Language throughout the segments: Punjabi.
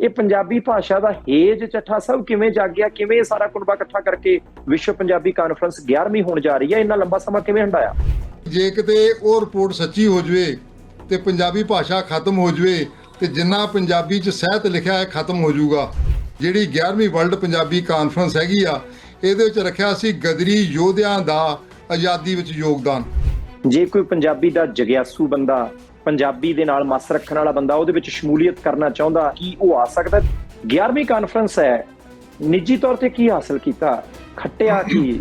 ਇਹ ਪੰਜਾਬੀ ਭਾਸ਼ਾ ਦਾ ਹੇਜ ਚੱਠਾ ਸਭ ਕਿਵੇਂ ਜਾਗਿਆ ਕਿਵੇਂ ਇਹ ਸਾਰਾ ਕੁਨਬਾ ਇਕੱਠਾ ਕਰਕੇ ਵਿਸ਼ਵ ਪੰਜਾਬੀ ਕਾਨਫਰੰਸ 11ਵੀਂ ਹੋਣ ਜਾ ਰਹੀ ਹੈ ਇੰਨਾ ਲੰਬਾ ਸਮਾਂ ਕਿਵੇਂ ਹੰਡਾਇਆ? ਜੇ ਕਿਤੇ ਉਹ ਰਿਪੋਰਟ ਸੱਚੀ ਹੋ ਜਵੇ ਤੇ ਪੰਜਾਬੀ ਭਾਸ਼ਾ ਖਤਮ ਹੋ ਜਵੇ ਤੇ ਜਿੰਨਾ ਪੰਜਾਬੀ ਚ ਸਾਹਿਤ ਲਿਖਿਆ ਹੈ ਖਤਮ ਹੋ ਜਾਊਗਾ ਜਿਹੜੀ 11ਵੀਂ ਵਰਲਡ ਪੰਜਾਬੀ ਕਾਨਫਰੰਸ ਹੈਗੀ ਆ ਇਹਦੇ ਵਿੱਚ ਰੱਖਿਆ ਸੀ ਗਦਰੀ ਯੋਧਿਆਂ ਦਾ ਆਜ਼ਾਦੀ ਵਿੱਚ ਯੋਗਦਾਨ। ਜੇ ਕੋਈ ਪੰਜਾਬੀ ਦਾ ਜਗਿਆਸੂ ਬੰਦਾ ਪੰਜਾਬੀ ਦੇ ਨਾਲ ਮਸ ਰੱਖਣ ਵਾਲਾ ਬੰਦਾ, ਉਹਦੇ ਵਿੱਚ ਸ਼ਮੂਲੀਅਤ ਕਰਨਾ ਚਾਹੁੰਦਾ, ਕੀ ਉਹ ਆ ਸਕਦਾ? 11ਵੀਂ ਕਾਨਫਰੰਸ ਹੈ। ਨਿੱਜੀ ਤੌਰ ਤੇ ਕੀ ਹਾਸਲ ਕੀਤਾ? ਖੱਟਿਆ ਕੀ?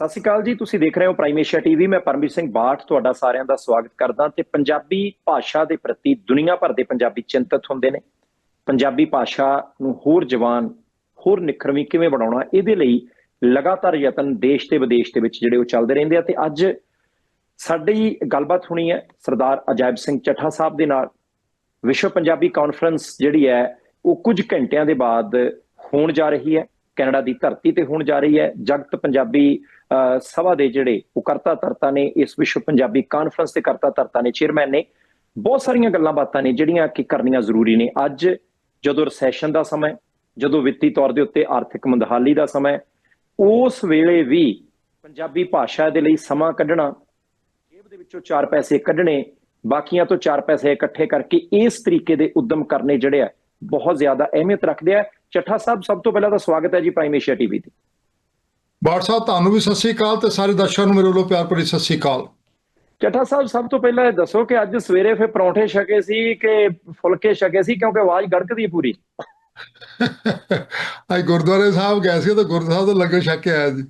ਸਤਿ ਸ਼੍ਰੀ ਅਕਾਲ ਜੀ, ਤੁਸੀਂ ਦੇਖ ਰਹੇ ਹੋ ਪ੍ਰਾਈਮ ਏਸ਼ੀਆ ਟੀਵੀ ਮੈਂ ਪਰਮਜੀਤ ਸਿੰਘ ਬਾਠ ਤੁਹਾਡਾ ਸਾਰਿਆਂ ਦਾ ਸਵਾਗਤ ਕਰਦਾ ਤੇ ਪੰਜਾਬੀ ਭਾਸ਼ਾ ਦੇ ਪ੍ਰਤੀ ਦੁਨੀਆ ਭਰ ਦੇ ਪੰਜਾਬੀ ਚਿੰਤਤ ਹੁੰਦੇ ਨੇ। ਪੰਜਾਬੀ ਭਾਸ਼ਾ ਨੂੰ ਹੋਰ ਜਵਾਨ ਹੋਰ ਨਿਖਰਵੀਂ ਕਿਵੇਂ ਬਣਾਉਣਾ ਇਹਦੇ ਲਈ ਲਗਾਤਾਰ ਯਤਨ ਦੇਸ਼ ਤੇ ਵਿਦੇਸ਼ ਦੇ ਵਿੱਚ ਜਿਹੜੇ ਉਹ ਚੱਲਦੇ ਰਹਿੰਦੇ ਆ ਤੇ ਅੱਜ ਸਾਡੀ ਗੱਲਬਾਤ ਹੋਣੀ ਹੈ ਸਰਦਾਰ ਅਜਾਇਬ ਸਿੰਘ ਚੱਠਾ ਸਾਹਿਬ ਦੇ ਨਾਲ। ਵਿਸ਼ਵ ਪੰਜਾਬੀ ਕਾਨਫਰੰਸ ਜਿਹੜੀ ਹੈ ਉਹ ਕੁਝ ਘੰਟਿਆਂ ਦੇ ਬਾਅਦ ਹੋਣ ਜਾ ਰਹੀ ਹੈ ਕੈਨੇਡਾ ਦੀ ਧਰਤੀ ਤੇ ਹੋਣ ਜਾ ਰਹੀ ਹੈ। ਜਗਤ ਪੰਜਾਬੀ ਅਹ, ਸਭਾ ਦੇ ਜਿਹੜੇ ਉਹ ਕਰਤਾ ਧਰਤਾ ਨੇ ਇਸ ਵਿਸ਼ਵ ਪੰਜਾਬੀ ਕਾਨਫਰੰਸ ਦੇ ਕਰਤਾ ਧਰਤਾ ਨੇ ਚੇਅਰਮੈਨ ਨੇ ਬਹੁਤ ਸਾਰੀਆਂ ਗੱਲਾਂ ਬਾਤਾਂ ਨੇ ਜਿਹੜੀਆਂ ਕਿ ਕਰਨੀਆਂ ਜ਼ਰੂਰੀ ਨੇ। ਅੱਜ ਜਦੋਂ ਰੈਸੈਸ਼ਨ ਦਾ ਸਮਾਂ ਜਦੋਂ ਵਿੱਤੀ ਤੌਰ ਦੇ ਉੱਤੇ ਆਰਥਿਕ ਮੰਦਹਾਲੀ ਦਾ ਸਮਾਂ ਉਸ ਵੇਲੇ ਵੀ ਪੰਜਾਬੀ ਭਾਸ਼ਾ ਦੇ ਲਈ ਸਮਾਂ ਕੱਢਣਾ, ਜੇਬ ਦੇ ਵਿੱਚੋਂ ਚਾਰ ਪੈਸੇ ਕੱਢਣੇ, ਬਾਕੀਆਂ ਤੋਂ ਚਾਰ ਪੈਸੇ ਇਕੱਠੇ ਕਰਕੇ ਇਸ ਤਰੀਕੇ ਦੇ ਉਦਮ ਕਰਨੇ ਜਿਹੜੇ ਆ, ਬਹੁਤ ਜ਼ਿਆਦਾ ਅਹਿਮੀਅਤ ਰੱਖਦੇ ਆ। ਚੱਠਾ ਸਾਹਿਬ, ਸਭ ਤੋਂ ਪਹਿਲਾਂ ਤਾਂ ਸਵਾਗਤ ਹੈ ਜੀ ਪ੍ਰਾਈਮ ਏਸ਼ੀਆ ਟੀਵੀ ਤੇ। ਬਾਟ ਸਾਹਿਬ, ਤੁਹਾਨੂੰ ਵੀ ਸਤਿ ਸ੍ਰੀ ਅਕਾਲ ਤੇ ਸਾਰੇ ਦਰਸ਼ਕਾਂ ਨੂੰ ਮੇਰੇ ਵੱਲੋਂ ਪਿਆਰ ਭਰੀ ਸਤਿ ਸ੍ਰੀ ਅਕਾਲ। ਚੱਠਾ ਸਾਹਿਬ ਸਭ ਤੋਂ ਪਹਿਲਾਂ ਇਹ ਦੱਸੋ ਕਿ ਅੱਜ ਸਵੇਰੇ ਫਿਰ ਪਰੌਂਠੇ ਛਕੇ ਸੀ ਕਿ ਫੁਲਕੇ ਛਕੇ ਸੀ? ਕਿਉਂਕਿ ਆਵਾਜ਼ ਗੜਕਦੀ ਪੂਰੀ। ਅੱਜ ਗੁਰਦੁਆਰੇ ਸਾਹਿਬ ਗਏ ਸੀ ਤੇ ਗੁਰਦੁਆਰਾ ਸਾਹਿਬ ਤੋਂ ਲੰਗਰ ਛਕ ਕੇ ਆਇਆ ਜੀ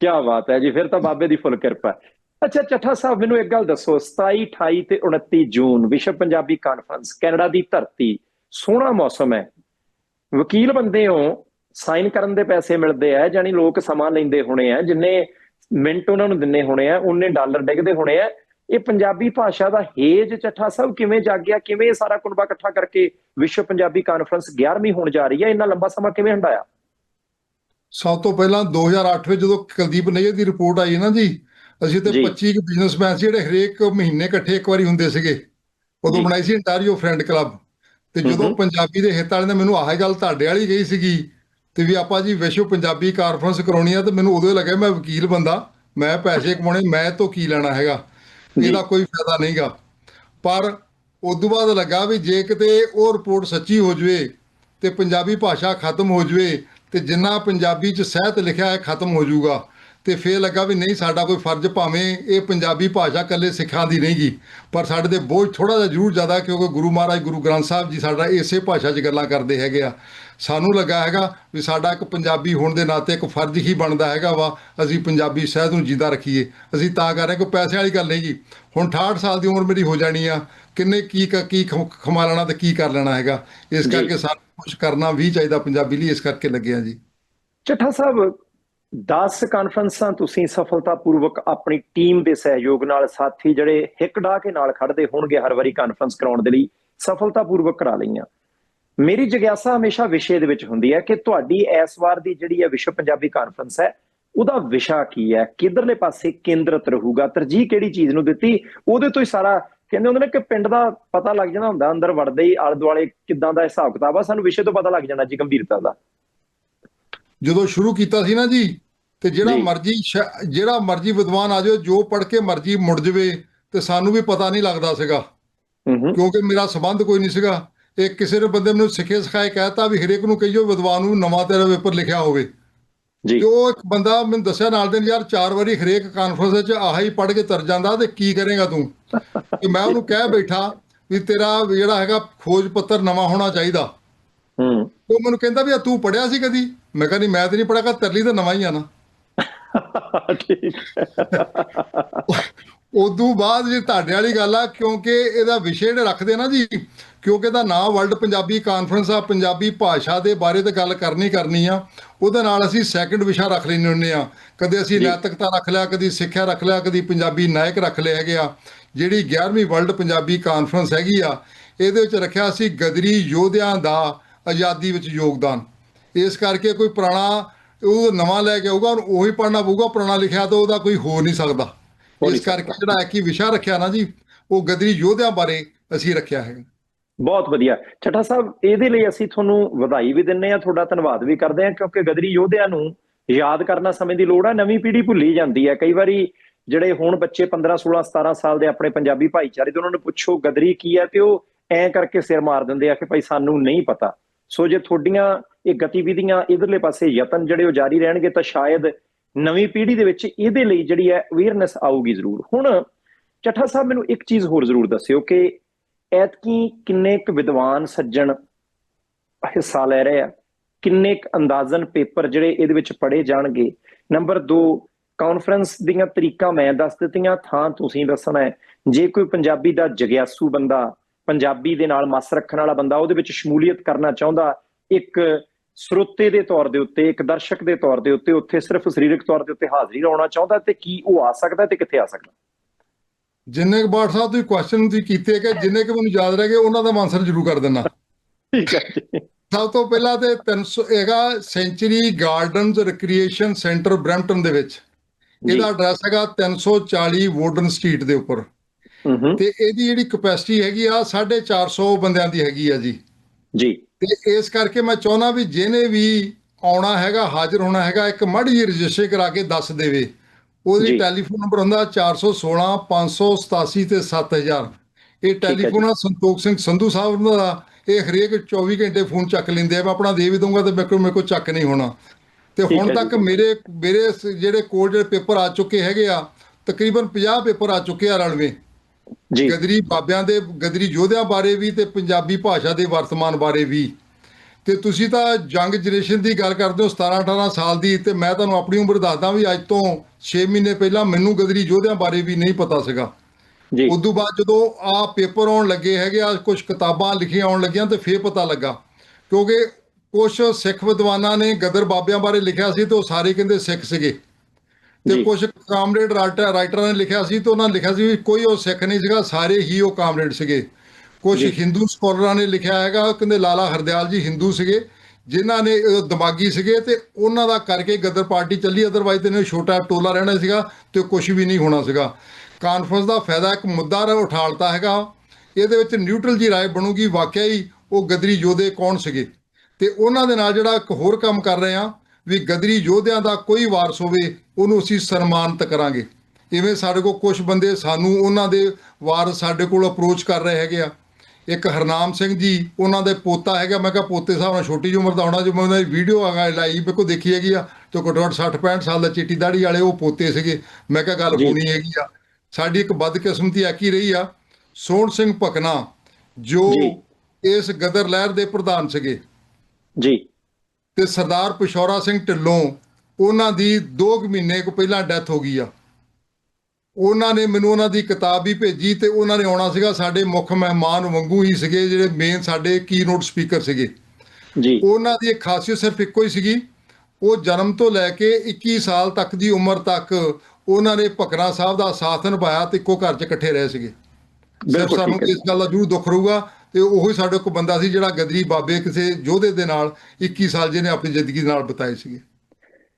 ਕੀ ਬਾਤ ਹੈ ਜੀ ਫਿਰ ਤਾਂ ਬਾਬੇ ਦੀ ਫੁੱਲ ਕਿਰਪਾ। ਅੱਛਾ ਚੱਠਾ ਸਾਹਿਬ ਮੈਨੂੰ ਇੱਕ ਗੱਲ ਦੱਸੋ 27 28 ਤੇ 29 ਜੂਨ ਵਿਸ਼ਵ ਪੰਜਾਬੀ ਕਾਨਫਰੰਸ ਕੈਨੇਡਾ ਦੀ ਧਰਤੀ ਸੋਹਣਾ ਮੌਸਮ ਹੈ। ਵਕੀਲ ਬੰਦੇ ਹੋ ਸਾਈਨ ਕਰਨ ਦੇ ਪੈਸੇ ਮਿਲਦੇ ਆ ਜਾਨੀ ਲੋਕ ਸਮਾਂ ਲੈਂਦੇ ਹੋਣੇ ਆ ਜਿੰਨੇ ਮਿੰਟ ਉਹਨਾਂ ਨੂੰ ਦਿੰਨੇ ਹੋਣੇ ਆ ਉਹਨੇ ਡਾਲਰ ਡਿੱਗਦੇ ਹੋਣੇ ਆ ਇਹ ਪੰਜਾਬੀ ਭਾਸ਼ਾ ਦਾ ਹੇਜ ਚੱਠਾ ਸਾਹਿਬ ਕਿਵੇਂ ਜਾਗਿਆ ਕਿਵੇਂ ਇਹ ਸਾਰਾ ਕੁਨਬਾ ਇਕੱਠਾ ਕਰਕੇ ਵਿਸ਼ਵ ਪੰਜਾਬੀ ਕਾਨਫਰੰਸ 11ਵੀਂ ਹੋਣ ਜਾ ਰਹੀ ਹੈ ਇੰਨਾ ਲੰਬਾ ਸਮਾਂ ਕਿਵੇਂ ਹੰਡਾਇਆ ਸਭ ਤੋਂ ਪਹਿਲਾਂ 2008 ਵਿੱਚ ਜਦੋਂ ਕੁਲਦੀਪ ਨਈਅਰ ਦੀ ਰਿਪੋਰਟ ਆਈ ਨਾ ਜੀ ਅਸੀਂ ਤੇ ਜੀ। 25 ਕੁ ਬਿਜ਼ਨਸਮੈਨ ਸੀ ਜਿਹੜੇ ਹਰੇਕ ਮਹੀਨੇ ਇਕੱਠੇ ਇੱਕ ਵਾਰੀ ਹੁੰਦੇ ਸੀਗੇ ਉਦੋਂ। ਬਣਾਈ ਸੀ ਇੰਟਾਰੀਓ ਫਰੈਂਡ ਕਲੱਬ ਤੇ ਜਦੋਂ। ਪੰਜਾਬੀ ਦੇ ਹਿੱਤ ਵਾਲੇ ਨੇ ਮੈਨੂੰ ਆਹ ਗੱਲ ਤੁਹਾਡੇ ਵਾਲੀ ਗਈ ਸੀਗੀ ਤੇ ਵੀ ਆਪਾਂ ਜੀ ਵਿਸ਼ਵ ਪੰਜਾਬੀ ਕਾਨਫਰੰਸ ਕਰਾਉਣੀ ਆ ਤੇ ਮੈਨੂੰ ਉਦੋਂ ਲੱਗਿਆ ਮੈਂ ਵਕੀਲ ਬੰਦਾ ਮੈਂ ਪੈਸੇ ਕਮਾਉਣੇ ਮੈਂ ਤੋਂ ਕੀ ਲੈਣਾ ਹੈਗਾ। ਇਹਦਾ ਕੋਈ ਫਾਇਦਾ ਨਹੀਂਗਾ ਪਰ ਉਦੋਂ ਬਾਅਦ ਲੱਗਾ ਵੀ ਜੇ ਕਿਤੇ ਉਹ ਰਿਪੋਰਟ ਸੱਚੀ ਹੋ ਜਵੇ ਤੇ ਪੰਜਾਬੀ ਭਾਸ਼ਾ ਖਤਮ ਹੋ ਜਵੇ ਤੇ ਜਿੰਨਾ ਪੰਜਾਬੀ ਚ ਸਾਹਿਤ ਲਿਖਿਆ ਹੈ ਖਤਮ ਹੋ ਜਾਊਗਾ ਤੇ ਫੇਰ ਲੱਗਾ ਵੀ ਨਹੀਂ ਸਾਡਾ ਕੋਈ ਫਰਜ਼ ਭਾਵੇਂ ਇਹ ਪੰਜਾਬੀ ਭਾਸ਼ਾ ਕੱਲੇ ਸਿੱਖਾਂ ਦੀ ਨਹੀਂਗੀ ਪਰ ਸਾਡੇ ਦੇ ਬੋਝ ਥੋੜਾ ਜਿਹਾ ਜ਼ਰੂਰ ਜ਼ਿਆਦਾ ਕਿਉਂਕਿ ਗੁਰੂ ਮਹਾਰਾਜ ਗੁਰੂ ਗ੍ਰੰਥ ਸਾਹਿਬ ਜੀ ਸਾਡਾ ਇਸੇ ਭਾਸ਼ਾ 'ਚ ਗੱਲਾਂ ਕਰਦੇ ਹੈਗੇ ਆ ਸਾਨੂੰ ਲੱਗਾ ਹੈਗਾ ਵੀ ਸਾਡਾ ਇੱਕ ਪੰਜਾਬੀ ਹੋਣ ਦੇ ਨਾਤੇ ਇੱਕ ਫਰਜ਼ ਹੀ ਬਣਦਾ ਹੈਗਾ ਵਾ ਅਸੀਂ ਪੰਜਾਬੀ ਸਾਹਿਤ ਨੂੰ ਜਿੰਦਾ ਰੱਖੀਏ। ਅਸੀਂ ਤਾਂ ਕਰ ਰਹੇ ਕੋਈ ਪੈਸੇ ਵਾਲੀ ਗੱਲ ਨਹੀਂਗੀ ਹੁਣ 68 ਸਾਲ ਦੀ ਉਮਰ ਮੇਰੀ ਹੋ ਜਾਣੀ ਆ ਕਿੰਨੇ ਕੀ ਕ- ਖਮ- ਲੈਣਾ ਤੇ ਕੀ ਕਰ ਲੈਣਾ ਹੈਗਾ? ਇਸ ਜੀ। ਕਰਕੇ ਸਾਨੂੰ ਕੁਝ ਕਰਨਾ ਵੀ ਚਾਹੀਦਾ ਪੰਜਾਬੀ ਲਈ ਇਸ ਕਰਕੇ ਲੱਗਿਆ ਜੀ। ਚੱਠਾ ਸਾਹਿਬ 10 ਕਾਨਫਰੰਸਾਂ ਤੁਸੀਂ ਸਫਲਤਾਪੂਰਵਕ ਆਪਣੀ ਟੀਮ ਦੇ ਸਹਿਯੋਗ ਨਾਲ ਸਾਥੀ ਜਿਹੜੇ ਹਿੱਕ ਡਾ ਕੇ ਨਾਲ ਖੜਦੇ ਹੋਣਗੇ ਹਰ ਵਾਰੀ ਕਾਨਫਰੰਸ ਕਰਾਉਣ ਦੇ ਲਈ ਸਫਲਤਾਪੂਰਵਕ ਕਰਾ ਲਈਆਂ। ਮੇਰੀ ਜਿਗਿਆਸਾ ਹਮੇਸ਼ਾ ਵਿਸ਼ੇ ਦੇ ਵਿੱਚ ਹੁੰਦੀ ਹੈ ਕਿ ਤੁਹਾਡੀ ਇਸ ਵਾਰ ਦੀ ਜਿਹੜੀ ਹੈ ਵਿਸ਼ਵ ਪੰਜਾਬੀ ਕਾਨਫਰੰਸ ਹੈ ਉਹਦਾ ਵਿਸ਼ਾ ਕੀ ਹੈ? ਕਿੱਧਰਲੇ ਪਾਸੇ ਕੇਂਦਰਿਤ ਰਹੂਗਾ? ਤਰਜੀਹ ਕਿਹੜੀ ਚੀਜ਼ ਨੂੰ ਦਿੱਤੀ? ਉਹਦੇ ਤੋਂ ਹੀ ਸਾਰਾ ਕਹਿੰਦੇ ਹੁੰਦੇ ਨੇ ਕਿ ਪਿੰਡ ਦਾ ਪਤਾ ਲੱਗ ਜਾਂਦਾ ਹੁੰਦਾ ਅੰਦਰ ਵੜਦੇ ਹੀ ਆਲੇ ਦੁਆਲੇ ਕਿੱਦਾਂ ਦਾ ਹਿਸਾਬ ਕਿਤਾਬ ਆ ਸਾਨੂੰ ਵਿਸ਼ੇ ਤੋਂ ਪਤਾ ਲੱਗ ਜਾਣਾ ਜੀ ਗੰਭੀਰਤਾ ਦਾ। ਜਦੋਂ ਸ਼ੁਰੂ ਕੀਤਾ ਸੀ ਨਾ ਜੀ ਤੇ ਜਿਹੜਾ। ਮਰਜ਼ੀ ਜਿਹੜਾ ਮਰਜ਼ੀ ਵਿਦਵਾਨ ਆ ਜਾਓ ਜੋ ਪੜ੍ਹ ਕੇ ਮਰਜ਼ੀ ਮੁੜ ਜਵੇ ਤੇ ਸਾਨੂੰ ਵੀ ਪਤਾ ਨਹੀਂ ਲੱਗਦਾ ਸੀਗਾ। ਕਿਉਂਕਿ ਮੇਰਾ ਸਬੰਧ ਕੋਈ ਨਹੀਂ ਸੀਗਾ। ਇਹ ਕਿਸੇ ਨੇ ਬੰਦੇ ਮੈਨੂੰ ਸਿੱਖੇ ਸਿਖਾਏ ਕਹਿਤਾ ਵੀ ਹਰੇਕ ਨੂੰ ਕਹੀਓ ਵਿਦਵਾਨ ਨੂੰ ਨਵਾਂ ਤੇਰਾ ਪੇਪਰ ਲਿਖਿਆ ਹੋਵੇ। ਜੀ। ਉਹ ਇੱਕ ਬੰਦਾ ਮੈਨੂੰ ਦੱਸਿਆ ਨਾਲ ਦੇ ਯਾਰ ਚਾਰ ਵਾਰੀ ਹਰੇਕ ਕਾਨਫਰੰਸ ਵਿੱਚ ਆਹ ਹੀ ਪੜ੍ਹ ਕੇ ਤਰ ਜਾਂਦਾ ਤੇ ਕੀ ਕਰੇਗਾ ਤੂੰ? ਤੇ ਮੈਂ ਉਹਨੂੰ ਕਹਿ ਬੈਠਾ ਵੀ ਤੇਰਾ ਜਿਹੜਾ ਹੈਗਾ ਖੋਜ ਪੱਤਰ ਨਵਾਂ ਹੋਣਾ ਚਾਹੀਦਾ। ਹੂੰ। ਉਹ ਮੈਨੂੰ ਕਹਿੰਦਾ ਵੀ ਆ ਤੂੰ ਪੜਿਆ ਸੀ ਕਦੀ? ਮੈਂ ਕਿਹਾ ਨਹੀਂ ਮੈਂ ਤੇ ਨਹੀਂ ਪੜਿਆ ਕਰ ਤਰਲੀ ਤਾਂ ਨਵਾਂ ਹੀ ਆ ਨਾ। ਠੀਕ ਉਦੋਂ ਬਾਅਦ ਜੇ ਤੁਹਾਡੇ ਵਾਲੀ ਗੱਲ ਆ ਕਿਉਂਕਿ ਇਹਦਾ ਵਿਸ਼ੇ ਰੱਖਦੇ ਨਾ ਜੀ ਕਿਉਂਕਿ ਇਹਦਾ ਨਾਮ ਵਰਲਡ ਪੰਜਾਬੀ ਕਾਨਫਰੰਸ ਆ ਪੰਜਾਬੀ ਭਾਸ਼ਾ ਦੇ ਬਾਰੇ ਤੇ ਗੱਲ ਕਰਨੀ ਕਰਨੀ ਆ। ਉਹਦੇ ਨਾਲ ਅਸੀਂ ਸੈਕੰਡ ਵਿਸ਼ਾ ਰੱਖ ਲੈਂਦੇ ਹੁੰਦੇ ਆ। ਕਦੇ ਅਸੀਂ। ਨੈਤਿਕਤਾ ਰੱਖ ਲਿਆ ਕਦੀ ਸਿੱਖਿਆ ਰੱਖ ਲਿਆ ਕਦੀ ਪੰਜਾਬੀ ਨਾਇਕ ਰੱਖ ਲਏ ਹੈਗੇ ਆ। ਜਿਹੜੀ 11ਵੀਂ ਵਰਲਡ ਪੰਜਾਬੀ ਕਾਨਫਰੰਸ ਹੈਗੀ ਆ ਇਹਦੇ ਵਿੱਚ ਰੱਖਿਆ ਸੀ ਗਦਰੀ ਯੋਧਿਆਂ ਦਾ ਆਜ਼ਾਦੀ ਵਿੱਚ ਯੋਗਦਾਨ। ਇਸ ਕਰਕੇ ਕੋਈ ਪੁਰਾਣਾ ਉਹ ਨਵਾਂ ਲੈ ਕੇ ਆਊਗਾ ਉਹੀ ਪੜ੍ਹਨਾ ਪਊਗਾ ਪੁਰਾਣਾ ਲਿਖਿਆ ਤਾਂ ਉਹਦਾ ਕੋਈ ਹੋ ਨਹੀਂ ਸਕਦਾ। ਇਸ ਕਰਕੇ ਜਿਹੜਾ ਇੱਕ ਹੀ ਵਿਸ਼ਾ ਰੱਖਿਆ ਨਾ ਜੀ ਉਹ ਗਦਰੀ ਯੋਧਿਆਂ ਬਾਰੇ ਅਸੀਂ ਰੱਖਿਆ ਹੈ ਬਹੁਤ ਵਧੀਆ। ਛੱਟਾ ਸਾਹਿਬ ਇਹਦੇ ਲਈ ਅਸੀਂ ਤੁਹਾਨੂੰ ਵਧਾਈ ਵੀ ਦਿੰਨੇ ਆ ਤੁਹਾਡਾ ਧੰਨਵਾਦ ਵੀ ਕਰਦੇ ਆ ਕਿਉਂਕਿ ਗਦਰੀ ਯੋਧਿਆਂ ਨੂੰ ਯਾਦ ਕਰਨਾ ਸਮੇਂ ਦੀ ਲੋੜ ਆ ਨਵੀਂ ਪੀੜ੍ਹੀ ਭੁੱਲੀ ਜਾਂਦੀ ਹੈ। ਕਈ ਵਾਰੀ ਜਿਹੜੇ ਹੁਣ ਬੱਚੇ 15 16 17 ਸਾਲ ਦੇ ਆਪਣੇ ਪੰਜਾਬੀ ਭਾਈਚਾਰੇ ਦੇ ਉਹਨਾਂ ਨੂੰ ਪੁੱਛੋ ਗਦਰੀ ਕੀ ਹੈ ਤੇ ਉਹ ਐਂ ਕਰਕੇ ਸਿਰ ਮਾਰ ਦਿੰਦੇ ਆ ਕਿ ਭਾਈ ਸਾਨੂੰ ਨਹੀਂ ਪਤਾ। ਸੋ ਜੇ ਤੁਹਾਡੀਆਂ ਇਹ ਗਤੀਵਿਧੀਆਂ ਇਧਰਲੇ ਪਾਸੇ ਯਤਨ ਜਿਹੜੇ ਉਹ ਜਾਰੀ ਰਹਿਣਗੇ ਤਾਂ ਸ਼ਾਇਦ ਨਵੀਂ ਪੀੜ੍ਹੀ ਦੇ ਵਿੱਚ ਇਹਦੇ ਲਈ ਜਿਹੜੀ ਹੈ ਅਵੇਅਰਨੈਸ ਆਊਗੀ ਜ਼ਰੂਰ। ਹੁਣ ਚੱਠਾ ਸਾਹਿਬ ਮੈਨੂੰ ਇੱਕ ਚੀਜ਼ ਹੋਰ ਜ਼ਰੂਰ ਦੱਸਿਓ ਕਿ ਐਤਕੀ ਕਿੰਨੇ ਕੁ ਵਿਦਵਾਨ ਸੱਜਣ ਹਿੱਸਾ ਲੈ ਰਹੇ ਆ, ਕਿੰਨੇ ਕੁ ਅੰਦਾਜ਼ਨ ਪੇਪਰ ਜਿਹੜੇ ਇਹਦੇ ਵਿੱਚ ਪੜ੍ਹੇ ਜਾਣਗੇ। ਨੰਬਰ 2 ਕਾਨਫਰੰਸ ਦੀਆਂ ਤਰੀਕਾਂ ਮੈਂ ਦੱਸ ਦਿੱਤੀਆਂ, ਥਾਂ ਤੁਸੀਂ ਦੱਸਣਾ ਹੈ। ਜੇ ਕੋਈ ਪੰਜਾਬੀ ਦਾ ਜਗਿਆਸੂ ਬੰਦਾ ਪੰਜਾਬੀ ਦੇ ਨਾਲ ਮਸ ਰੱਖਣ ਵਾਲਾ ਬੰਦਾ, ਉਹਦੇ ਵਿੱਚ ਸ਼ਮੂਲੀਅਤ ਕਰਨਾ ਚਾਹੁੰਦਾ, ਇੱਕ ਸਰੋਤੇ ਦੇ ਤੌਰ ਦੇ ਉੱਤੇ ਇੱਕ ਦਰਸ਼ਕ ਦੇ ਤੌਰ ਦੇ ਉੱਤੇ ਉੱਥੇ ਸਿਰਫ ਸਰੀਰਕ ਤੌਰ ਦੇ ਉੱਤੇ ਹਾਜ਼ਰੀ ਲਾਉਣਾ ਚਾਹੁੰਦਾ ਤੇ ਕੀ ਉਹ ਆ ਸਕਦਾ ਤੇ ਕਿੱਥੇ ਆ ਸਕਦਾ? ਜਿੰਨੇ ਕੁ ਬਾਟ ਸਾਹਿਬ ਤੁਸੀਂ ਕੁਐਸਚਨ ਤੁਸੀਂ ਕੀਤੇ ਕਿ ਜਿੰਨੇ ਕੁ ਮੈਨੂੰ ਯਾਦ ਰਹਿ ਗਏ ਉਹਨਾਂ ਦਾ ਆਨਸਰ ਜ਼ਰੂਰ ਕਰ ਦਿੰਦਾ। ਠੀਕ ਹੈ ਜੀ। ਸਭ ਤੋਂ ਪਹਿਲਾਂ ਤੇ 300 ਹੈਗਾ Century Gardens Recreation Centre Brampton ਦੇ ਵਿੱਚ। ਇਹਦਾ ਐਡਰੈਸ ਹੈਗਾ 340 ਵੋਰਡਨ ਸਟਰੀਟ ਦੇ ਉੱਪਰ। ਤੇ ਇਹਦੀ ਜਿਹੜੀ ਕਪੈਸਿਟੀ ਹੈਗੀ ਆ 450 ਬੰਦਿਆਂ ਦੀ ਹੈਗੀ ਆ ਜੀ। ਜੀ। ਤੇ ਇਸ ਕਰਕੇ ਮੈਂ ਚਾਹੁੰਦਾ ਵੀ ਜਿਹਨੇ ਵੀ ਆਉਣਾ ਹੈਗਾ ਹਾਜ਼ਰ ਹੋਣਾ ਹੈਗਾ ਇੱਕ ਮਾੜੀ ਜਿਹੀ ਰਜਿਸਟਰ ਕਰਾ ਕੇ ਦੱਸ ਦੇਵੇ। ਉਹਦੀ। ਟੈਲੀਫੋਨ ਨੰਬਰ ਹੁੰਦਾ 416 587 ਤੇ 7000 ਇਹ ਟੈਲੀਫੋਨ ਆ ਸੰਤੋਖ ਸਿੰਘ ਸੰਧੂ ਸਾਹਿਬ ਦਾ। ਇਹ ਹਰੇਕ 24 ਘੰਟੇ ਫੋਨ ਚੱਕ ਲੈਂਦੇ ਆ। ਮੈਂ ਆਪਣਾ ਦੇ ਵੀ ਦਊਂਗਾ ਤੇ ਮੇਰੇ ਕੋਲ ਮੇਰੇ ਕੋਲ ਚੱਕ ਨਹੀਂ ਹੋਣਾ। ਤੇ ਹੁਣ। ਤੱਕ ਮੇਰੇ ਮੇਰੇ ਜਿਹੜੇ ਕੋਲ ਜਿਹੜੇ ਪੇਪਰ ਆ ਚੁੱਕੇ ਹੈਗੇ ਆ ਤਕਰੀਬਨ 50 ਪੇਪਰ ਆ ਚੁੱਕੇ ਆ ਰਲਵੇਂ। ਜੀ। ਗਦਰੀ ਬਾਬਿਆਂ ਦੇ ਗਦਰੀ ਯੋਧਿਆਂ ਬਾਰੇ ਵੀ ਤੇ ਪੰਜਾਬੀ ਭਾਸ਼ਾ ਦੇ ਵਰਤਮਾਨ ਬਾਰੇ ਵੀ। ਤੇ ਤੁਸੀਂ ਤਾਂ ਯੰਗ ਜਨਰੇਸ਼ਨ ਦੀ ਗੱਲ ਕਰਦੇ ਹੋ 17 18 ਸਾਲ ਦੀ ਤੇ ਮੈਂ ਤੁਹਾਨੂੰ ਆਪਣੀ ਉਮਰ ਦੱਸਦਾ ਵੀ ਅੱਜ ਤੋਂ 6 ਮਹੀਨੇ ਪਹਿਲਾਂ ਮੈਨੂੰ ਗਦਰੀ ਯੋਧਿਆਂ ਬਾਰੇ ਵੀ ਨਹੀਂ ਪਤਾ ਸੀਗਾ। ਜੀ। ਉਦੋਂ ਬਾਅਦ ਜਦੋਂ ਆ ਪੇਪਰ ਆਉਣ ਲੱਗੇ ਹੈਗੇ ਆ ਕੁਝ ਕਿਤਾਬਾਂ ਲਿਖੀਆਂ ਆਉਣ ਲੱਗੀਆਂ ਤੇ ਫੇਰ ਪਤਾ ਲੱਗਾ। ਕਿਉਂਕਿ ਕੁਝ ਸਿੱਖ ਵਿਦਵਾਨਾਂ ਨੇ ਗਦਰ ਬਾਬਿਆਂ ਬਾਰੇ ਲਿਖਿਆ ਸੀ ਤੇ ਉਹ ਸਾਰੇ ਕਹਿੰਦੇ ਸਿੱਖ ਸੀਗੇ। ਤੇ। ਕੁਝ ਕਾਮਰੇਡ ਰਾਈਟਰ ਨੇ ਲਿਖਿਆ ਸੀ ਤੇ ਉਹਨਾਂ ਨੇ ਲਿਖਿਆ ਸੀ ਵੀ ਕੋਈ ਉਹ ਸਿੱਖ ਨਹੀਂ ਸੀਗਾ ਸਾਰੇ ਹੀ ਉਹ ਕਾਮਰੇਡ ਸੀਗੇ ਕੁਝ। ਹਿੰਦੂ ਸਕਾਲਰਾਂ ਨੇ ਲਿਖਿਆ ਹੈਗਾ ਕਹਿੰਦੇ ਲਾਲਾ ਹਰਦਿਆਲ ਜੀ ਹਿੰਦੂ ਸੀਗੇ ਜਿਨ੍ਹਾਂ ਨੇ ਦਿਮਾਗੀ ਸੀਗੇ ਤੇ ਉਹਨਾਂ ਦਾ ਕਰਕੇ ਗਦਰ ਪਾਰਟੀ ਚੱਲੀ ਅਦਰਵਾਈਜ਼ ਤੇ ਨੇ ਛੋਟਾ ਟੋਲਾ ਰਹਿਣਾ ਸੀਗਾ ਤੇ ਕੁਝ ਵੀ ਨਹੀਂ ਹੋਣਾ ਸੀਗਾ ਕਾਨਫਰੰਸ ਦਾ ਫਾਇਦਾ ਇੱਕ ਮੁੱਦਾ ਉਠਾਲਤਾ ਹੈਗਾ ਇਹਦੇ ਵਿੱਚ ਨਿਊਟਰਲ ਜੀ ਰਾਏ ਬਣੂਗੀ ਵਾਕਿਆ ਹੀ ਉਹ ਗਦਰੀ ਯੋਧੇ ਕੌਣ ਸੀਗੇ ਤੇ ਉਹਨਾਂ ਦੇ ਨਾਲ ਜਿਹੜਾ ਇੱਕ ਹੋਰ ਕੰਮ ਕਰ ਰਹੇ ਆ ਵੀ ਗਦਰੀ ਯੋਧਿਆਂ ਦਾ ਕੋਈ ਵਾਰਸ ਹੋਵੇ ਉਹਨੂੰ ਅਸੀਂ ਸਨਮਾਨਿਤ ਕਰਾਂਗੇ। ਇਵੇਂ ਸਾਡੇ ਕੋਲ ਕੁਝ ਬੰਦੇ ਸਾਨੂੰ ਉਹਨਾਂ ਦੇ ਵਾਰਸ ਸਾਡੇ ਕੋਲ ਅਪਰੋਚ ਕਰ ਰਹੇ ਹੈਗੇ ਆ। ਇੱਕ ਹਰਨਾਮ ਸਿੰਘ ਜੀ ਉਹਨਾਂ ਦੇ ਪੋਤਾ ਹੈਗਾ ਮੈਂ ਕਿਹਾ ਪੋਤੇ ਸਾਹਿਬ ਨਾਲ ਛੋਟੀ ਜਿਹੀ ਉਮਰ ਦਾ ਹੋਣਾ ਜੋ ਮੈਂ ਉਹਨਾਂ ਦੀ ਵੀਡੀਓ ਆਗਾ ਲਾਈ ਮੇਰੇ ਕੋਲ ਦੇਖੀ ਹੈਗੀ ਆ ਤੇ ਘੱਟੋ ਘੱਟ 60 65 ਸਾਲ ਦਾ ਚਿੱਟੀ ਦਾੜੀ ਵਾਲੇ ਉਹ ਪੋਤੇ ਸੀਗੇ। ਮੈਂ ਕਿਹਾ ਗੱਲ। ਹੋਣੀ ਹੈਗੀ ਆ। ਸਾਡੀ ਇੱਕ ਬਦਕਿਸਮਤੀ ਐਕੀ ਰਹੀ ਆ ਸੋਹਣ ਸਿੰਘ ਭਕਨਾ ਜੀ। ਇਸ ਗਦਰ ਲਹਿਰ ਦੇ ਪ੍ਰਧਾਨ ਸੀਗੇ। ਜੀ। ਤੇ ਸਰਦਾਰ ਪਿਸ਼ੌਰਾ ਸਿੰਘ ਢਿੱਲੋਂ ਉਹਨਾਂ ਦੀ 2 ਮਹੀਨੇ ਕੁ ਪਹਿਲਾਂ ਡੈਥ ਹੋ ਗਈ ਆ। ਉਹਨਾਂ ਨੇ ਮੈਨੂੰ ਉਹਨਾਂ ਦੀ ਕਿਤਾਬ ਵੀ ਭੇਜੀ ਤੇ ਉਹਨਾਂ ਨੇ ਆਉਣਾ ਸੀਗਾ ਸਾਡੇ ਮੁੱਖ ਮਹਿਮਾਨ ਵਾਂਗੂ ਹੀ ਸੀਗੇ ਜਿਹੜੇ ਮੇਨ ਸਾਡੇ ਕੀਨੋਟ ਸਪੀਕਰ ਸੀਗੇ। ਜੀ। ਉਹਨਾਂ ਦੀ ਇੱਕ ਖਾਸੀਅਤ ਸਿਰਫ ਇੱਕੋ ਹੀ ਸੀਗੀ ਉਹ ਜਨਮ ਤੋਂ ਲੈ ਕੇ 21 ਸਾਲ ਤੱਕ ਦੀ ਉਮਰ ਤੱਕ ਉਹਨਾਂ ਨੇ ਭਕਨਾ ਸਾਹਿਬ ਦਾ ਸਾਥ ਨਿਭਾਇਆ ਤੇ ਇੱਕੋ ਘਰ 'ਚ ਇਕੱਠੇ ਰਹੇ ਸੀਗੇ। ਬਿਲਕੁਲ ਸਾਨੂੰ ਇਸ ਗੱਲ ਦਾ ਜ਼ਰੂਰ ਦੁੱਖ ਰਹੂਗਾ ਤੇ ਉਹੀ ਸਾਡੇ ਕੋਲ ਬੰਦਾ ਸੀ ਜਿਹੜਾ ਗਦਰੀ ਬਾਬੇ ਕਿਸੇ ਯੋਧੇ ਦੇ ਨਾਲ 21 ਸਾਲ ਜਿਹਨੇ ਆਪਣੀ ਜ਼ਿੰਦਗੀ ਨਾਲ ਬਿਤਾਏ ਸੀਗੇ।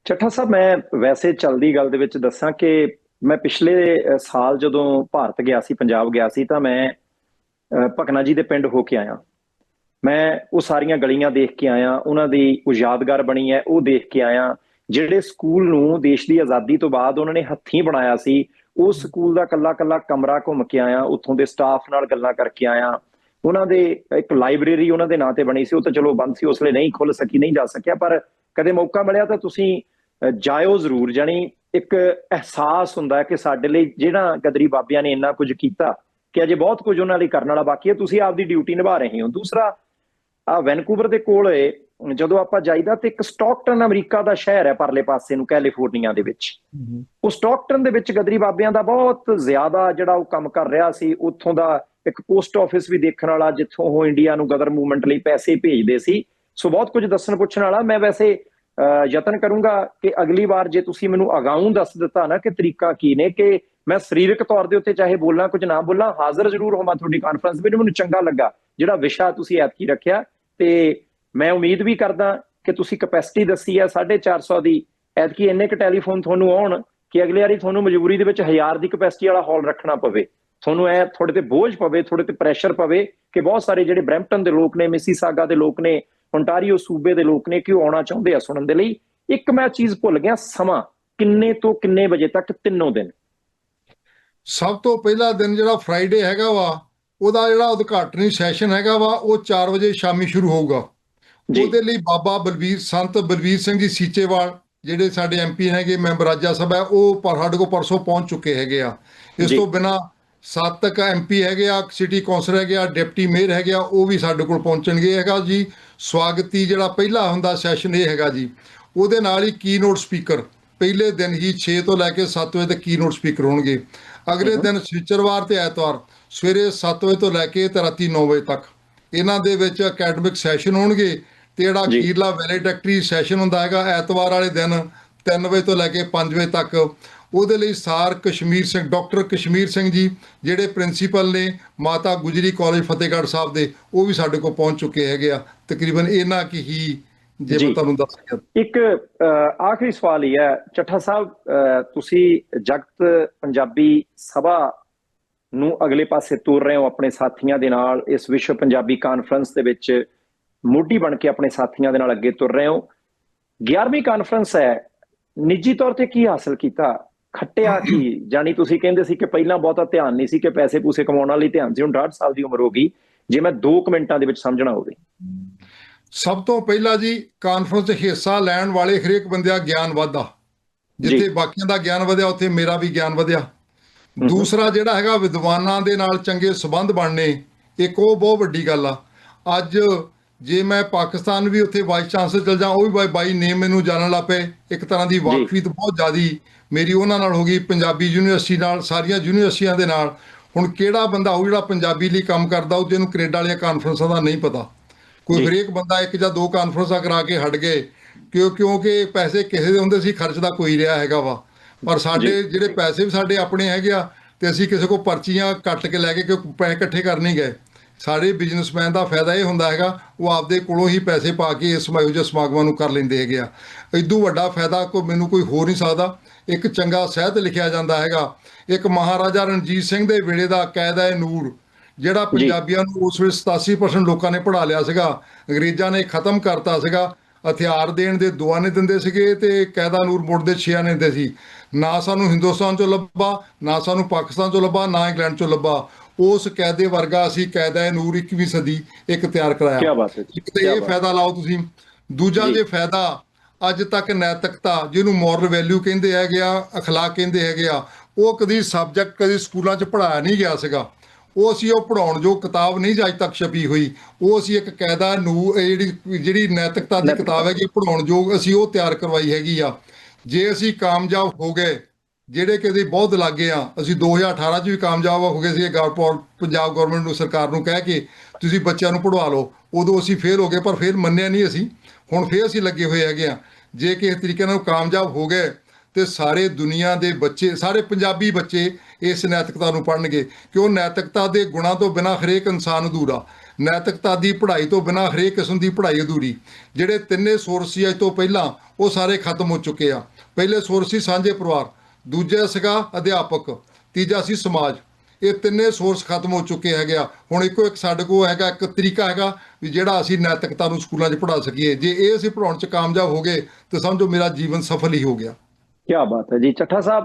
ਚੱਠਾ ਸਾਹਿਬ, ਮੈਂ ਵੈਸੇ ਚਲਦੀ ਗੱਲ ਦੇ ਵਿੱਚ ਦੱਸਾਂ ਕਿ ਮੈਂ ਪਿਛਲੇ ਸਾਲ ਜਦੋਂ ਭਾਰਤ ਗਿਆ ਸੀ, ਪੰਜਾਬ ਗਿਆ ਸੀ, ਤਾਂ ਮੈਂ ਭਕਨਾ ਜੀ ਦੇ ਪਿੰਡ ਹੋ ਕੇ ਆਇਆ। ਮੈਂ ਉਹ ਸਾਰੀਆਂ ਗਲੀਆਂ ਦੇਖ ਕੇ ਆਇਆ, ਉਹਨਾਂ ਦੀ ਉਹ ਯਾਦਗਾਰ ਬਣੀ ਹੈ, ਉਹ ਦੇਖ ਕੇ ਆਇਆ। ਜਿਹੜੇ ਸਕੂਲ ਨੂੰ ਦੇਸ਼ ਦੀ ਆਜ਼ਾਦੀ ਤੋਂ ਬਾਅਦ ਉਹਨਾਂ ਨੇ ਹੱਥੀਂ ਬਣਾਇਆ ਸੀ ਉਸ ਸਕੂਲ ਦਾ ਕੱਲਾ ਕੱਲਾ ਕਮਰਾ ਘੁੰਮ ਕੇ ਆਇਆ, ਉੱਥੋਂ ਦੇ ਸਟਾਫ ਨਾਲ ਗੱਲਾਂ ਕਰਕੇ ਆਇਆ। ਉਹਨਾਂ ਦੇ ਇੱਕ ਲਾਇਬ੍ਰੇਰੀ ਉਹਨਾਂ ਦੇ ਨਾਂ ਤੇ ਬਣੀ ਸੀ ਉਹ ਤਾਂ ਚਲੋ ਬੰਦ ਸੀ ਉਸ ਲਈ ਨਹੀਂ ਖੁੱਲ ਸਕੀ ਨਹੀਂ ਜਾ ਸਕਿਆ ਪਰ ਕਦੇ ਮੌਕਾ ਮਿਲਿਆ ਤਾਂ ਤੁਸੀਂ ਜਾਇਓ ਜ਼ਰੂਰ। ਜਾਣੀ ਇੱਕ ਅਹਿਸਾਸ ਹੁੰਦਾ ਹੈ ਕਿ ਸਾਡੇ ਲਈ ਜਿਹੜਾ ਗਦਰੀ ਬਾਬਿਆਂ ਨੇ ਇੰਨਾ ਕੁਝ ਕੀਤਾ ਕਿ ਅਜੇ ਬਹੁਤ ਕੁਝ ਉਹਨਾਂ ਲਈ ਕਰਨ ਵਾਲਾ ਬਾਕੀ ਹੈ ਤੁਸੀਂ ਆਪਦੀ ਡਿਊਟੀ ਨਿਭਾ ਰਹੇ ਹੋ। ਦੂਸਰਾ ਆ ਵੈਨਕੂਵਰ ਦੇ ਕੋਲ ਜਦੋਂ ਆਪਾਂ ਜਾਈਦਾ ਤੇ ਇੱਕ ਸਟਾਕਟਨ ਅਮਰੀਕਾ ਦਾ ਸ਼ਹਿਰ ਹੈ ਪਰਲੇ ਪਾਸੇ ਨੂੰ ਕੈਲੀਫੋਰਨੀਆ ਦੇ ਵਿੱਚ। ਉਹ ਸਟਾਕਟਨ ਦੇ ਵਿੱਚ ਗਦਰੀ ਬਾਬਿਆਂ ਦਾ ਬਹੁਤ ਜ਼ਿਆਦਾ ਜਿਹੜਾ ਉਹ ਕੰਮ ਕਰ ਰਿਹਾ ਸੀ ਉੱਥੋਂ ਦਾ ਇੱਕ ਪੋਸਟ ਆਫਿਸ ਵੀ ਦੇਖਣ ਵਾਲਾ ਜਿੱਥੋਂ ਉਹ ਇੰਡੀਆ ਨੂੰ ਗਦਰ ਮੂਵਮੈਂਟ ਲਈ ਪੈਸੇ ਭੇਜਦੇ ਸੀ। ਸੋ ਬਹੁਤ ਕੁਝ ਦੱਸਣ ਪੁੱਛਣ ਵਾਲਾ। ਮੈਂ ਵੈਸੇ ਅਹ, ਯਤਨ ਕਰੂੰਗਾ ਕਿ ਅਗਲੀ ਵਾਰ ਜੇ ਤੁਸੀਂ ਮੈਨੂੰ ਅਗਾਊਂ ਦੱਸ ਦਿੱਤਾ ਨਾ ਕਿ ਤਰੀਕਾ ਕੀ ਨੇ ਕਿ ਮੈਂ ਸਰੀਰਕ ਤੌਰ ਦੇ ਉੱਤੇ ਚਾਹੇ ਬੋਲਾਂ ਕੁਝ ਨਾ ਬੋਲਾਂ ਹਾਜ਼ਰ ਜ਼ਰੂਰ ਹੋਵਾਂ ਤੁਹਾਡੀ ਕਾਨਫਰੰਸ ਵਿੱਚ। ਮੈਨੂੰ ਚੰਗਾ ਲੱਗਾ ਜਿਹੜਾ ਵਿਸ਼ਾ ਤੁਸੀਂ ਐਤਕੀ ਰੱਖਿਆ। ਤੇ ਮੈਂ ਉਮੀਦ ਵੀ ਕਰਦਾ ਕਿ ਤੁਸੀਂ ਕਪੈਸਿਟੀ ਦੱਸੀ ਹੈ। 450 ਦੀ ਐਤਕੀ ਇੰਨੇ ਕ ਟੈਲੀਫੋਨ ਤੁਹਾਨੂੰ ਆਉਣ ਕਿ ਅਗਲੇ ਵਾਰੀ ਤੁਹਾਨੂੰ ਮਜਬੂਰੀ ਦੇ ਵਿੱਚ 1000 ਦੀ ਕਪੈਸਿਟੀ ਵਾਲਾ ਹਾਲ ਰੱਖਣਾ ਪਵੇ। ਤੁਹਾਨੂੰ ਐ ਥੋੜੇ ਤੇ ਬੋਝ ਪਵੇ ਥੋੜੇ ਤੇ ਪ੍ਰੈਸ਼ਰ ਪਵੇ ਕਿ ਬਹੁਤ ਸਾਰੇ ਜਿਹੜੇ ਬ੍ਰੈਂਪਟਨ ਦੇ ਲੋਕ ਨੇ ਮਿਸੀਸਾਗਾ ਦੇ ਲੋਕ ਨੇ ontario ਸੂਬੇ ਦੇ ਲੋਕ ਨੇ ਕਿ ਉਹ ਆਉਣਾ ਚਾਹੁੰਦੇ ਆ ਸੁਣਨ ਦੇ ਲਈ। ਇੱਕ ਮੈਂ ਚੀਜ਼ ਭੁੱਲ ਗਿਆ ਸਮਾਂ। ਕਿੰਨੇ ਤੋਂ ਕਿੰਨੇ ਵਜੇ ਤੱਕ ਤਿੰਨੋਂ ਦਿਨ? ਸਭ ਤੋਂ ਪਹਿਲਾ ਦਿਨ ਜਿਹੜਾ ਫਰਾਈਡੇ ਹੈਗਾ ਵਾ ਉਹਦਾ ਜਿਹੜਾ ਉਦਘਾਟਨੀ ਸੈਸ਼ਨ ਹੈਗਾ ਵਾ ਉਹ 4 ਵਜੇ ਸ਼ਾਮੀ ਸ਼ੁਰੂ ਹੋਊਗਾ। ਉਹਦੇ ਲਈ ਬਾਬਾ ਬਲਵੀਰ ਸੰਤ ਬਲਵੀਰ ਸਿੰਘ ਜੀ ਸੀਚੇਵਾਲ ਜਿਹੜੇ ਸਾਡੇ ਐਮਪੀ ਹੈਗੇ ਮੈਂਬਰ ਰਾਜਾ ਸਭਾ ਉਹ ਪਰ ਸਾਡੇ ਕੋਲ ਪਰਸੋਂ ਪਹੁੰਚ ਚੁੱਕੇ ਹੈਗੇ ਆ। ਇਸ। ਤੋਂ ਬਿਨਾ ਸੱਤ ਤੱਕ ਐਮਪੀ ਹੈਗੇ ਆ ਸਿਟੀ ਕੌਂਸਲਰ ਹੈਗੇ ਆ ਡਿਪਟੀ ਮੇਅਰ ਹੈਗੇ ਆ ਉਹ ਵੀ ਸਾਡੇ ਕੋਲ ਪਹੁੰਚਣਗੇ ਹੈਗਾ ਜੀ। ਸਵਾਗਤੀ ਜਿਹੜਾ ਪਹਿਲਾ ਹੁੰਦਾ ਸੈਸ਼ਨ ਇਹ ਹੈਗਾ ਜੀ। ਉਹਦੇ ਨਾਲ ਹੀ ਕੀਨੋਟ ਸਪੀਕਰ ਪਹਿਲੇ ਦਿਨ ਹੀ 6 ਤੋਂ ਲੈ ਕੇ 7 ਵਜੇ ਤੱਕ ਕੀਨੋਟ ਸਪੀਕਰ ਹੋਣਗੇ। ਅਗਲੇ ਦਿਨ ਸ਼ਨੀਚਰਵਾਰ ਤੇ ਐਤਵਾਰ ਸਵੇਰੇ 7 ਵਜੇ ਤੋਂ ਲੈ ਕੇ ਤੇ ਰਾਤੀ 9 ਵਜੇ ਤੱਕ। ਇਹਨਾਂ ਦੇ ਵਿੱਚ ਅਕੈਡਮਿਕ ਸੈਸ਼ਨ ਹੋਣਗੇ ਤੇ ਜਿਹੜਾ ਜੀ। ਅਖੀਰਲਾ ਵੈਲੇਟੈਕਟਰੀ ਸੈਸ਼ਨ ਹੁੰਦਾ ਹੈਗਾ ਐਤਵਾਰ ਵਾਲੇ ਦਿਨ 3 ਵਜੇ ਤੋਂ ਲੈ ਕੇ 5 ਵਜੇ ਤੱਕ। ਉਹਦੇ ਲਈ ਸਾਰ ਕਸ਼ਮੀਰ ਸਿੰਘ ਡਾਕਟਰ ਕਸ਼ਮੀਰ ਸਿੰਘ ਜੀ ਜਿਹੜੇ ਪ੍ਰਿੰਸੀਪਲ ਨੇ ਮਾਤਾ ਗੁਜਰੀ ਕਾਲਜ ਫਤਿਹਗੜ੍ਹ ਸਾਹਿਬ ਦੇ ਉਹ ਵੀ ਸਾਡੇ ਕੋਲ ਪਹੁੰਚ ਚੁੱਕੇ ਹੈਗੇ ਆ। ਤਕਰੀਬਨ ਇਹਨਾਂ ਕੀ ਹੀ ਜੇ। ਮੈਂ ਤੁਹਾਨੂੰ ਦੱਸ ਸਕਿਆ ਇੱਕ ਆਖਰੀ ਸਵਾਲ ਹੀ ਹੈ। ਚੱਠਾ ਸਾਹਿਬ ਤੁਸੀਂ ਜਗਤ ਪੰਜਾਬੀ ਸਭਾ ਨੂੰ ਅਗਲੇ ਪਾਸੇ ਤੋਰ ਰਹੇ ਹੋ ਆਪਣੇ ਸਾਥੀਆਂ ਦੇ ਨਾਲ ਇਸ ਵਿਸ਼ਵ ਪੰਜਾਬੀ ਕਾਨਫਰੰਸ ਦੇ ਵਿੱਚ ਮੋਢੀ ਬਣ ਕੇ ਆਪਣੇ ਸਾਥੀਆਂ ਦੇ ਨਾਲ ਅੱਗੇ ਤੁਰ ਰਹੇ ਹੋ। 11ਵੀਂ ਕਾਨਫਰੰਸ ਹੈ। ਨਿੱਜੀ ਤੌਰ ਤੇ ਕੀ ਹਾਸਲ ਕੀਤਾ? ਖੱਟਿਆ ਕੀ ਜਾਨੀ ਤੁਸੀਂ ਕਹਿੰਦੇ ਸੀ ਕਿ ਪਹਿਲਾਂ ਬਹੁਤਾ ਧਿਆਨ ਨਹੀਂ ਸੀ ਕਿ ਪੈਸੇ ਪੂਸੇ ਕਮਾਉਣ ਵਾਲੀ ਧਿਆਨ ਸੀ। ਹੁਣ 60 ਸਾਲ ਦੀ ਉਮਰ ਹੋ ਗਈ। ਜੇ ਮੈਂ 2 ਮਿੰਟਾਂ ਦੇ ਵਿੱਚ ਸਮਝਣਾ ਹੋਵੇ। ਸਭ ਤੋਂ ਪਹਿਲਾਂ ਜੀ ਕਾਨਫਰੰਸ 'ਚ ਹਿੱਸਾ ਲੈਣ ਵਾਲੇ ਹਰੇਕ ਬੰਦਿਆ ਗਿਆਨ ਵਧਦਾ। ਜਿੱਥੇ। ਬਾਕੀਆਂ ਦਾ ਗਿਆਨ ਵਧਿਆ ਉੱਥੇ ਮੇਰਾ ਵੀ ਗਿਆਨ ਵਧਿਆ। ਦੂਸਰਾ ਜਿਹੜਾ ਹੈਗਾ ਵਿਦਵਾਨਾਂ ਦੇ ਨਾਲ ਚੰਗੇ ਸਬੰਧ ਬਣਨੇ ਇੱਕ ਉਹ ਬਹੁਤ ਵੱਡੀ ਗੱਲ ਆ। ਅੱਜ ਜੇ ਮੈਂ ਪਾਕਿਸਤਾਨ ਵੀ ਉੱਥੇ ਵਾਈਸ ਚਾਂਸਲਰ ਚਲ ਜਾ ਉਹ ਵੀ ਬਾਈ ਨੇਮ ਮੈਨੂੰ ਜਾਣਨ ਲੱਗ ਪਏ। ਇੱਕ ਤਰ੍ਹਾਂ ਦੀ ਵਾਕਫੀਤ ਬਹੁਤ ਜ਼ਿਆਦੀ ਮੇਰੀ ਉਹਨਾਂ ਨਾਲ ਹੋ ਗਈ ਪੰਜਾਬੀ ਯੂਨੀਵਰਸਿਟੀ ਨਾਲ ਸਾਰੀਆਂ ਯੂਨੀਵਰਸਿਟੀਆਂ ਦੇ ਨਾਲ। ਹੁਣ ਕਿਹੜਾ ਬੰਦਾ ਉਹ ਜਿਹੜਾ ਪੰਜਾਬੀ ਲਈ ਕੰਮ ਕਰਦਾ ਉਹ ਜਿਹਨੂੰ ਕੈਨੇਡਾ ਵਾਲੀਆਂ ਕਾਨਫਰੰਸਾਂ ਦਾ ਨਹੀਂ ਪਤਾ। ਕੋਈ। ਹਰੇਕ ਬੰਦਾ ਇੱਕ ਜਾਂ ਦੋ ਕਾਨਫਰੰਸਾਂ ਕਰਾ ਕੇ ਹਟ ਗਏ ਕਿਉਂ ਕਿਉਂਕਿ ਪੈਸੇ ਕਿਸੇ ਦੇ ਹੁੰਦੇ ਸੀ ਖਰਚਦਾ ਕੋਈ ਰਿਹਾ ਹੈਗਾ ਵਾ। ਪਰ ਸਾਡੇ ਜਿਹੜੇ ਪੈਸੇ ਵੀ ਸਾਡੇ ਆਪਣੇ ਹੈਗੇ ਆ ਤੇ ਅਸੀਂ ਕਿਸੇ ਕੋ ਪਰਚੀਆਂ ਕੱਟ ਕੇ ਲੈ ਕੇ ਕਿਉਂ ਪੈਸੇ ਇਕੱਠੇ ਕਰ ਨਹੀਂ ਗਏ। ਸਾਡੇ ਬਿਜ਼ਨਸਮੈਨ ਦਾ ਫਾਇਦਾ ਇਹ ਹੁੰਦਾ ਹੈਗਾ ਉਹ ਆਪਦੇ ਕੋਲੋਂ ਹੀ ਪੈਸੇ ਪਾ ਕੇ ਇਸ ਜਿਹੇ ਸਮਾਗਮਾਂ ਨੂੰ ਕਰ ਲੈਂਦੇ ਹੈਗੇ ਆ। ਇਦੋਂ ਵੱਡਾ ਫਾਇਦਾ ਕੋਈ ਮੈਨੂੰ ਕੋਈ ਹੋ ਨਹੀਂ ਸਕਦਾ। ਇੱਕ ਚੰਗਾ ਸਾਹਿਤ ਲਿਖਿਆ ਜਾਂਦਾ ਹੈਗਾ। ਇੱਕ ਮਹਾਰਾਜਾ ਰਣਜੀਤ ਸਿੰਘ ਦੇ ਵੇਲੇ ਦਾ ਕਾਇਦਾ ਏ ਨੂਰ ਜਿਹੜਾ ਪੰਜਾਬੀਆਂ ਨੂੰ ਉਸ ਵੇਲੇ 87% ਲੋਕਾਂ ਨੇ ਪੜ੍ਹਾ ਲਿਆ ਸੀਗਾ। ਅੰਗਰੇਜ਼ਾਂ ਨੇ ਖਤਮ ਕਰਤਾ ਸੀਗਾ। ਹਥਿਆਰ ਦੇਣ ਦੇ ਦੁਆ ਨਹੀਂ ਦਿੰਦੇ ਸੀਗੇ ਤੇ ਕਾਇਦਾ ਨੂਰ ਮੁੜ ਦੇ ਛਿਆ ਨਹੀਂ ਦਿੰਦੇ ਸੀ। ਨਾ ਸਾਨੂੰ ਹਿੰਦੁਸਤਾਨ ਚੋਂ ਲੱਭਾ ਨਾ ਸਾਨੂੰ ਪਾਕਿਸਤਾਨ ਚੋਂ ਲੱਭਾ ਨਾ ਇੰਗਲੈਂਡ ਚੋਂ ਲੱਭਾ। ਉਸ ਕਾਇਦੇ ਵਰਗਾ ਅਸੀਂ ਕਾਇਦਾ ਨੂਰ 21ਵੀਂ ਸਦੀ ਇੱਕ ਤਿਆਰ ਕਰਾਇਆ ਕੀ ਬਾਤ ਹੈ ਜੀ, ਇੱਕ ਤੇ ਕਿਆ ਇਹ। ਫਾਇਦਾ ਲਾਓ ਤੁਸੀਂ ਦੂਜਾ ਜੀ। ਜੇ ਫਾਇਦਾ ਅੱਜ ਤੱਕ ਨੈਤਿਕਤਾ ਜਿਹਨੂੰ ਮੋਰਲ ਵੈਲਿਊ ਕਹਿੰਦੇ ਹੈਗੇ ਆ ਅਖਲਾਕ ਕਹਿੰਦੇ ਹੈਗੇ ਆ ਉਹ ਕਦੀ ਸਬਜੈਕਟ ਕਦੀ ਸਕੂਲਾਂ 'ਚ ਪੜਾਇਆ ਨਹੀਂ ਗਿਆ ਸੀਗਾ ਉਹ ਅਸੀਂ ਉਹ ਪੜਾਉਣ ਜੋ ਕਿਤਾਬ ਨਹੀਂ ਅੱਜ ਤੱਕ ਛਪੀ ਹੋਈ ਉਹ ਅਸੀਂ ਇੱਕ ਕਾਇਦਾ ਨੂੰ ਜਿਹੜੀ ਜਿਹੜੀ ਨੈਤਿਕਤਾ ਦੀ। ਕਿਤਾਬ ਹੈਗੀ ਪੜਾਉਣ ਯੋਗ ਅਸੀਂ ਉਹ ਤਿਆਰ ਕਰਵਾਈ ਹੈਗੀ ਆ ਜੇ ਅਸੀਂ ਕਾਮਯਾਬ ਹੋ ਗਏ ਜਿਹੜੇ ਕਿ ਅਸੀਂ ਬਹੁਤ ਲਾਗੇ ਆ ਅਸੀਂ 2018 ਚ ਵੀ ਕਾਮਯਾਬ ਹੋ ਗਏ ਸੀ ਗਵਰਨਮੈਂਟ ਪੰਜਾਬ ਗਵਰਨਮੈਂਟ ਨੂੰ, ਸਰਕਾਰ ਨੂੰ ਕਹਿ ਕੇ, ਤੁਸੀਂ ਬੱਚਿਆਂ ਨੂੰ ਪੜਵਾ ਲਓ। ਉਦੋਂ ਅਸੀਂ ਫੇਲ ਹੋ ਗਏ, ਪਰ ਫੇਰ ਮੰਨਿਆ ਨਹੀਂ ਅਸੀਂ। ਹੁਣ ਫੇਰ ਅਸੀਂ ਲੱਗੇ ਹੋਏ ਹੈਗੇ ਆ ਜੇ ਕਿਸੇ ਤਰੀਕੇ ਨਾਲ ਕਾਮਯਾਬ ਹੋ ਗਏ, ਤੇ ਸਾਰੇ ਦੁਨੀਆ ਦੇ ਬੱਚੇ, ਸਾਰੇ ਪੰਜਾਬੀ ਬੱਚੇ ਇਸ ਨੈਤਿਕਤਾ ਨੂੰ ਪੜ੍ਹਨਗੇ। ਕਿਉਂ? ਨੈਤਿਕਤਾ ਦੇ ਗੁਣਾਂ ਤੋਂ ਬਿਨਾਂ ਹਰੇਕ ਇਨਸਾਨ ਅਧੂਰਾ। ਨੈਤਿਕਤਾ ਦੀ ਪੜ੍ਹਾਈ ਤੋਂ ਬਿਨਾਂ ਹਰੇਕ ਕਿਸਮ ਦੀ ਪੜ੍ਹਾਈ ਅਧੂਰੀ। ਜਿਹੜੇ ਤਿੰਨੇ ਸੋਰਸ ਸੀ ਅੱਜ ਤੋਂ ਪਹਿਲਾਂ, ਉਹ ਸਾਰੇ ਖਤਮ ਹੋ ਚੁੱਕੇ ਆ। ਪਹਿਲੇ ਸੋਰਸ ਸੀ ਸਾਂਝੇ ਪਰਿਵਾਰ। ਦੂਜਾ ਸੀਗਾ ਅਧਿਆਪਕ, ਤੀਜਾ ਸੀ ਸਮਾਜ। ਇਹ ਤਿੰਨੇ ਸੋਰਸ ਖਤਮ ਹੋ ਚੁੱਕੇ ਹੈਗੇ ਆ। ਹੁਣ ਇੱਕੋ ਇੱਕ ਸਾਡੇ ਕੋਲ ਹੈਗਾ, ਇੱਕ ਤਰੀਕਾ ਹੈਗਾ ਵੀ ਜਿਹੜਾ ਅਸੀਂ ਨੈਤਿਕਤਾ ਨੂੰ ਸਕੂਲਾਂ 'ਚ ਪੜ੍ਹਾ ਸਕੀਏ। ਜੇ ਇਹ ਅਸੀਂ ਪੜਾਉਣ 'ਚ ਕਾਮਯਾਬ ਹੋ ਗਏ, ਤਾਂ ਸਮਝੋ ਮੇਰਾ ਜੀਵਨ ਸਫਲ ਹੀ ਹੋ ਗਿਆ। ਕੀ ਬਾਤ ਹੈ ਜੀ। ਚੱਠਾ ਸਾਹਿਬ,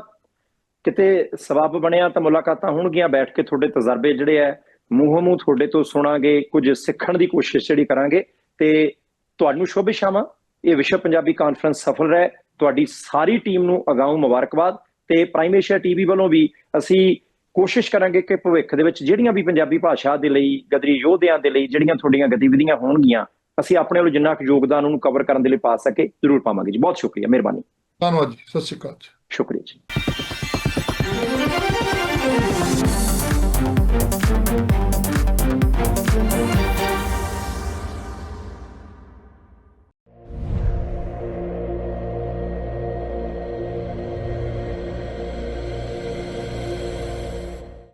ਕਿਤੇ ਸਬਬ ਬਣਿਆ ਤਾਂ ਮੁਲਾਕਾਤਾਂ ਹੋਣਗੀਆਂ, ਬੈਠ ਕੇ ਤੁਹਾਡੇ ਤਜਰਬੇ ਜਿਹੜੇ ਆ ਮੂੰਹੋਂ ਮੂੰਹ ਤੁਹਾਡੇ ਤੋਂ ਸੁਣਾਂਗੇ, ਕੁਝ ਸਿੱਖਣ ਦੀ ਕੋਸ਼ਿਸ਼ ਜਿਹੜੀ ਕਰਾਂਗੇ। ਤੇ ਤੁਹਾਨੂੰ ਸ਼ੁਭ ਸ਼ਾਮਾਂ। ਇਹ ਵਿਸ਼ਵ ਪੰਜਾਬੀ ਕਾਨਫਰੰਸ ਸਫਲ ਰਹੇ। ਤੁਹਾਡੀ ਸਾਰੀ ਟੀਮ ਨੂੰ ਅਗਾਊਂ ਮੁਬਾਰਕਬਾਦ। ਤੇ ਪ੍ਰਾਈਮ ਏਸ਼ੀਆ ਟੀਵੀ ਵੱਲੋਂ ਵੀ ਅਸੀਂ ਕੋਸ਼ਿਸ਼ ਕਰਾਂਗੇ ਕਿ ਭਵਿੱਖ ਦੇ ਵਿੱਚ ਜਿਹੜੀਆਂ ਵੀ ਪੰਜਾਬੀ ਭਾਸ਼ਾ ਦੇ ਲਈ ਗਦਰੀ ਯੋਧਿਆਂ ਦੇ ਲਈ ਜਿਹੜੀਆਂ ਤੁਹਾਡੀਆਂ ਗਤੀਵਿਧੀਆਂ ਹੋਣਗੀਆਂ ਅਸੀਂ ਆਪਣੇ ਵੱਲੋਂ ਜਿੰਨਾ ਕੁ ਯੋਗਦਾਨ ਉਹਨੂੰ ਕਵਰ ਕਰਨ ਦੇ ਲਈ ਪਾ ਸਕੇ ਜ਼ਰੂਰ ਪਾਵਾਂਗੇ ਜੀ। ਬਹੁਤ ਸ਼ੁਕਰੀਆ ਮਿਹਰਬਾਨੀ। ਧੰਨਵਾਦ ਜੀ ਸਤਿ ਸ਼੍ਰੀ ਅਕਾਲ ਜੀ। ਸ਼ੁਕਰੀਆ ਜੀ।